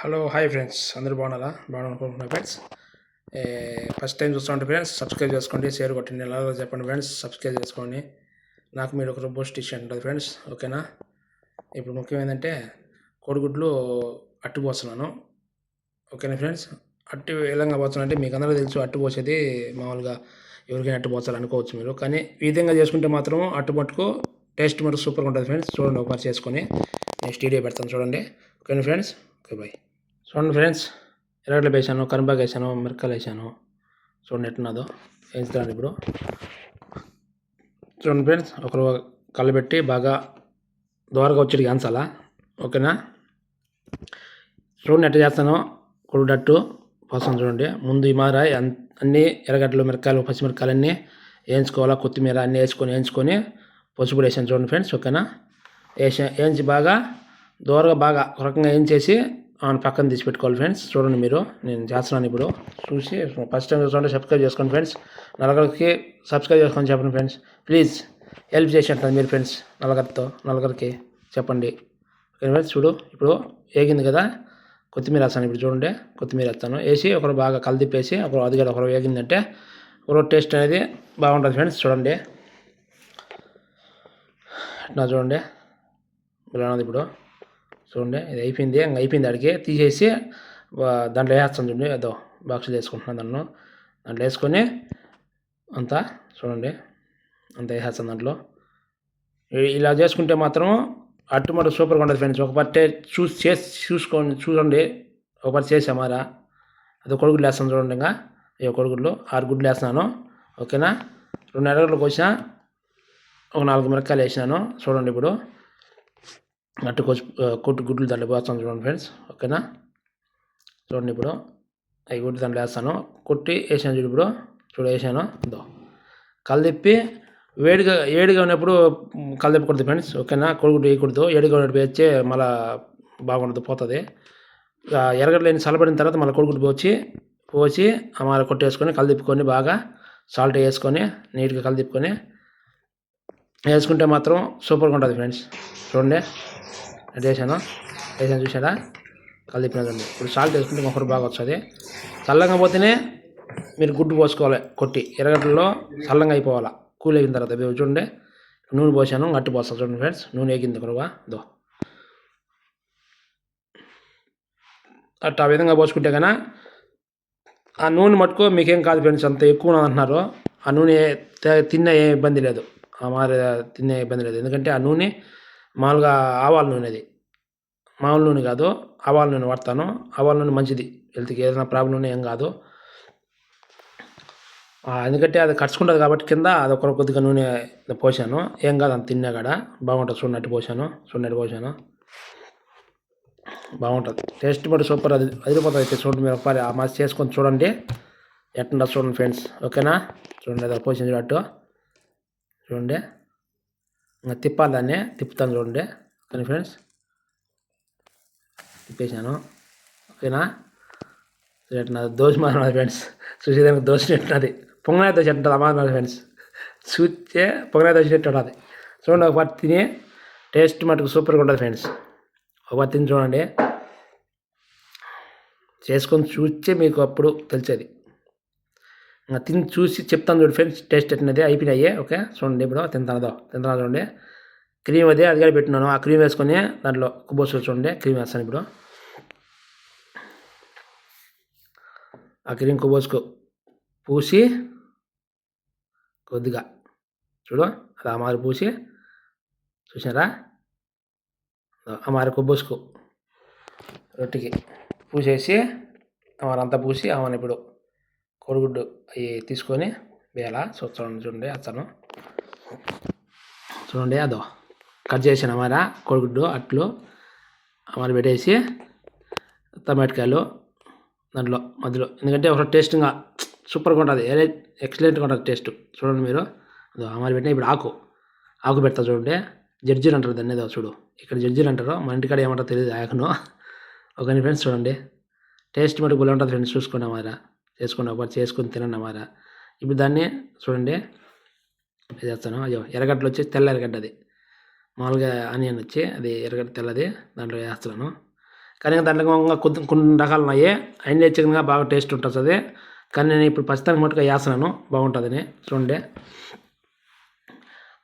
Hello hi friends అందరూ బాగున్నారా? బాగున్నాను ఫ్రెండ్స్ ఫస్ట్ టైం చూస్తుంటే ఫ్రెండ్స్ సబ్స్క్రైబ్ చేసుకోండి షేర్ కొట్టండి ఎలా చెప్పండి ఫ్రెండ్స్ సబ్స్క్రైబ్ చేసుకోండి. నాకు మీరు ఒక బూస్ట్ ఇచ్చి ఉంటుంది ఫ్రెండ్స్ ఓకేనా ఇప్పుడు ముఖ్యం ఏంటంటే కోడిగుడ్లు అట్టు పోస్తున్నాను ఓకేనా ఫ్రెండ్స్ అట్టు ఎలాగా పోతున్నానంటే మీకు అందరికీ తెలుసు అట్టు పోసేది మామూలుగా ఎవరికైనా అట్టు పోస్తారు అనుకోవచ్చు మీరు. కానీ ఈ విధంగా చేసుకుంటే మాత్రం అట్టు మట్టుకు టేస్ట్ మటుకు సూపర్గా ఉంటుంది ఫ్రెండ్స్ చూడండి ఒకసారి చేసుకొని. నెక్స్ట్ వీడియో పెడతాను చూడండి. Okay friends? Okay bye. చూడండి ఫ్రెండ్స్ ఎర్రగడ్డలు వేసాను కరివేపాకు వేసాను మిరకాయలు వేసాను. చూడండి ఎట్టున్నదో వేస్తాను ఇప్పుడు? చూడండి ఫ్రెండ్స్ ఒకరు కలబెట్టి బాగా దోరగా వచ్చి అంచాలా ఓకేనా? చూడండి ఎట్ట చేస్తాను కుడుడట్టు పోస్తాను చూడండి. ముందు ఈ మార అన్నీ అన్ని ఎర్రగడ్డలు మిరపకాయలు పచ్చిమిరకాయలు అన్నీ వేయించుకోవాలా? కొత్తిమీర అన్నీ వేసుకొని వేయించుకొని పసుపు కూడా వేసాను చూడండి ఫ్రెండ్స్ ఓకేనా? వేసా వేయించి బాగా దూరగా బాగా ఒక రకంగా వేయించేసి ఆయన పక్కన తీసి పెట్టుకోవాలి ఫ్రెండ్స్. చూడండి మీరు నేను చేస్తున్నాను ఇప్పుడు. చూసి ఫస్ట్ టైం చూస్తుంటే సబ్స్క్రైబ్ చేసుకోండి ఫ్రెండ్స్. నలుగురికి సబ్స్క్రైబ్ చేసుకొని చెప్పండి ఫ్రెండ్స్. ప్లీజ్ హెల్ప్ చేసినట్టు మీరు ఫ్రెండ్స్. నలుగురితో నలుగురికి చెప్పండి. Okay friends? చూడు ఇప్పుడు వేగింది కదా. కొత్తిమీర వేస్తాను ఇప్పుడు చూడండి. కొత్తిమీర వేస్తాను. వేసి ఒకరు బాగా కలిదిప్పేసి ఒకరు అది ఒకరు వేగిందంటే ఒకరు టేస్ట్ అనేది బాగుంటుంది ఫ్రెండ్స్. చూడండి. నా చూడండి. ఇలా ఉన్నది ఇప్పుడు. చూడండి ఇది అయిపోయింది. ఇంకా అయిపోయింది అడిగి. తీసేసి దాంట్లో వేస్తాను చూడండి. ఏదో బాక్స్లో వేసుకుంటున్నాను దాన్ని దాంట్లో. వేసుకొని అంతా చూడండి. అంతా వేసేస్తాను దాంట్లో. ఇలా చేసుకుంటే మాత్రం అటుమటు సూపర్గా ఉంటుంది ఫ్రెండ్స్ ఒక పట్టే చూసి చేసి చూసుకోండి చూడండి. ఒక పట్టు చేసామారా అది కొడుగుడ్లు వేస్తాను చూడండి ఇంకా. ఈ కొడుగుడ్లు ఆరు గుడ్లు వేస్తున్నాను. ఓకేనా? రెండు ఎర్రగడ్డలు వచ్చిన ఒక నాలుగు మిరకాయలు వేసినాను. చూడండి ఇప్పుడు. అట్టు కొచ్చి కొట్టు గుడ్లు దాంట్లో పోస్తాను చూడండి ఫ్రెండ్స్ ఓకేనా? చూడండి ఇప్పుడు అవి గుడ్లు దాంట్లో వేస్తాను. కొట్టి వేసాను చూడు ఇప్పుడు చూడు వేసాను ఇదో. కలదిప్పి వేడిగా ఏడిగా ఉన్నప్పుడు కలదిప్పకూడదు ఫ్రెండ్స్ ఓకేనా? కొడుగుడ్డు వేయకూడదు ఏడిగా ఉన్నప్పుడు వేస్తే మళ్ళా బాగుండదు పోతుంది. ఎరగడలేని చల్లబడిన తర్వాత మళ్ళీ కొడుకుడు పోసి పోసి మళ్ళీ కొట్టేసుకొని కలదిప్పుకొని బాగా సాల్ట్ వేసుకొని నీట్గా కలదిప్పుకొని వేసుకుంటే మాత్రం సూపర్గా ఉంటుంది ఫ్రెండ్స్. చూడండి. వేసాను. వేసాను చూసారా? కలిపినదండి ఇప్పుడు సాల్ట్ వేసుకుంటే ఒకరు బాగా వస్తుంది. చల్లంగా పోతేనే మీరు గుడ్డు పోసుకోవాలి. కొట్టి ఎరగట్లలో చల్లంగా అయిపోవాలి. కూల్ అయిన తర్వాత చూడండి. నూనె పోసాను. గట్టి పోస్తాను చూడండి ఫ్రెండ్స్. నూనె ఎగింది కొరగా దో. అట్లా ఆ విధంగా పోసుకుంటే కన్నా ఆ నూనె మట్టుకో మీకేం కాదు ఫ్రెండ్స్. అంత ఎక్కువ అంటున్నారు. ఆ నూనె తిన్న ఏ ఇబ్బంది లేదు. మారే తినే ఇబ్బంది లేదు. ఎందుకంటే ఆ నూనె మామూలుగా ఆవాల నూనె అది. మామూలు నూనె కాదు ఆవాల నూనె వాడతాను. ఆవాల నూనె మంచిది. హెల్త్కి ఏదైనా ప్రాబ్లం ఉన్నా ఏం కాదు. ఎందుకంటే అది కడుచుకుంటుంది కాబట్టి కింద అది ఒక కొద్దిగా నూనె పోసాను. ఏం కాదు అంత తిన్నా కాడ. బాగుంటుంది చూడనట్టు పోసాను. చూడనట్టు పోసాను. బాగుంటుంది. టేస్ట్ మరి సూపర్ అది. అదిరిపోతుంది అయితే చూడండి మీరు ఒకసారి. ఆ మాస్ చేసుకొని చూడండి. ఎట్లా చూడండి ఫ్రెండ్స్. ఓకేనా? చూడండి అది పోసిన చూడట్టు. చూడండి ఇంకా తిప్పాలి దాన్ని. తిప్పుతాను చూడండి ఓకే ఫ్రెండ్స్? తిప్పేసాను ఓకేనా? ఎట్లా దోశ మారినది ఫ్రెండ్స్. చూసేదానికి దోశ తింటున్నది పొంగనాయ దోశ ఎట్టుంది అమ్మ ఫ్రెండ్స్. చూస్తే పొంగనాయ దోశ తింటున్నది చూడండి ఒక తిని టేస్ట్ మటుకు సూపర్గా ఉంటుంది ఫ్రెండ్స్. ఒక తిని చూడండి. చేసుకొని చూస్తే మీకు అప్పుడు తెలిసేది. తిని చూసి చెప్తాను చూడు ఫ్రెండ్స్ టేస్ట్ ఎట్టినది అయిపోయినాయి ఓకే? చూడండి ఇప్పుడు తింటానదో తింటాను చూడండి. క్రీమ్ అదే అది పెట్టినాను ఆ క్రీమ్ వేసుకొని దాంట్లో కుబ్బోసు చూడండి క్రీమ్ వేస్తాను ఇప్పుడు. ఆ క్రీమ్ కుబ్బోసుకు పూసి కొద్దిగా చూడు అది ఆ పూసి చూసారా ఆ కొబ్బోసుకు రొట్టెకి పూసేసి అవంతా పూసి అవన్నీ ఇప్పుడు కోడిగుడ్డు అవి తీసుకొని వేళ సో చూడండి చూడండి అతను. చూడండి అదో. కట్ చేసిన అమారా కోడిగుడ్డు అట్లు మరి పెట్టేసి టమాటకాయలు దాంట్లో మధ్యలో. ఎందుకంటే ఒక టేస్ట్గా సూపర్గా ఉంటుంది. ఎక్సలెంట్గా ఉంటుంది టేస్ట్. చూడండి మీరు. అదో అమర పెట్టిన ఇప్పుడు ఆకు. ఆకు పెడతా చూడండి. జడ్జీలు అంటారు దాన్ని ఏదో చూడు. ఇక్కడ జడ్జీలు అంటారు. మన ఇంటికాడ ఏమంటారో తెలియదు ఆకును. ఓకే ఫ్రెండ్స్ చూడండి. టేస్ట్ మటుకు బాగా ఉంటుంది ఫ్రెండ్స్ చూసుకోండి అమారా చేసుకుని ఒకటి చేసుకొని తినండి అమారా ఇప్పుడు దాన్ని చూడండి చేస్తాను అయ్యో ఎర్రగడ్డలు వచ్చి తెల్ల ఎర్రగడ్డ అది మామూలుగా ఆనియన్ వచ్చి అది ఎర్రగడ్డ తెల్లది దాంట్లో వేస్తున్నాను. కానీ దాంట్లో కొద్ది కొన్ని రకాలు ఉన్నాయి. అన్ని చికెన్గా బాగా టేస్ట్ ఉంటుంది అది. కానీ నేను ఇప్పుడు ప్రస్తుతానికి మటుకు వేస్తున్నాను. బాగుంటుందని చూడండి.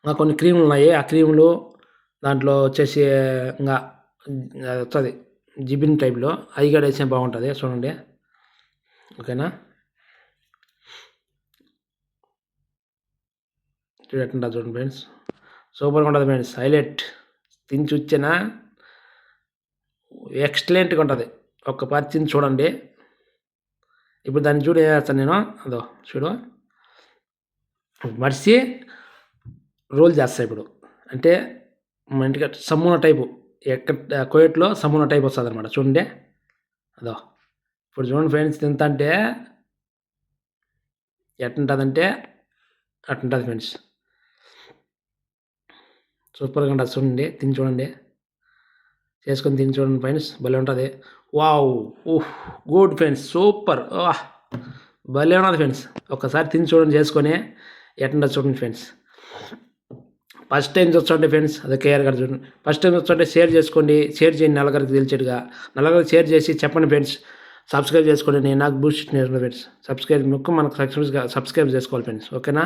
ఇంకా కొన్ని క్రీములు ఉన్నాయి. ఆ క్రీములు దాంట్లో వచ్చేసి ఇంకా వస్తుంది. జిబిన్ టైప్లో. అవి కూడా వేస్తే బాగుంటుంది. చూడండి. ఓకేనా? చూడకుండా చూడండి ఫ్రెండ్స్. సూపర్గా ఉంటుంది ఫ్రెండ్స్. హైలైట్. తిని చూచానా ఎక్సలెంట్గా ఉంటుంది. ఒక్క పాతి తిని చూడండి. ఇప్పుడు దాన్ని చూడు చేస్తాను నేను? అదో చూడు. మడిసి రోల్ చేస్తా ఇప్పుడు. అంటే మన ఇంటికి సమూన టైపు. ఎక్కడ కోయట్లో సమూన టైప్ వస్తుంది అనమాట చూడండి. అదో. ఇప్పుడు చూడండి ఫ్రెండ్స్ ఎంత అంటే ఎట్టుంటుందంటే అట్టుంటుంది ఫ్రెండ్స్. సూపర్గా ఉంటుంది చూడండి తిని చూడండి. చేసుకొని తిని చూడండి ఫ్రెండ్స్ భలే ఉంటుంది. వావ్ ఊహ్ గుడ్ ఫ్రెండ్స్ సూపర్. భలే ఉన్నది ఫ్రెండ్స్. ఒక్కసారి తిని చూడండి చేసుకొని ఎట్లా చూడండి ఫ్రెండ్స్. ఫస్ట్ టైం చూస్తుంటే ఫ్రెండ్స్ అదే కేఆర్ గారు చూడండి. ఫస్ట్ టైం చూస్తుంటే షేర్ చేసుకోండి షేర్ చేయండి నలుగురికి తెలిసేట్టుగా నలుగురికి షేర్ చేసి చెప్పండి ఫ్రెండ్స్ సబ్స్క్రైబ్ చేసుకోండి. నేను నాకు బూస్ట్ నేర్చుకున్న ఫ్రెండ్స్ సబ్స్క్రైబ్ ముక్కు మనకు సబ్స్క్రైబ్ సబ్స్క్రైబ్ చేసుకోవాలి ఫ్రెండ్స్ ఓకేనా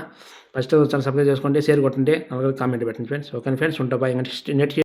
ఫస్ట్ టైం వచ్చాను సబ్స్క్రైబ్ చేసుకోండి. షేర్ కొట్టండి. నలుగురికి కామెంట్ పెట్టండి ఫ్రెండ్స్ ఓకేనా ఫ్రెండ్స్ ఉంటా బాయ్. నెక్స్ట్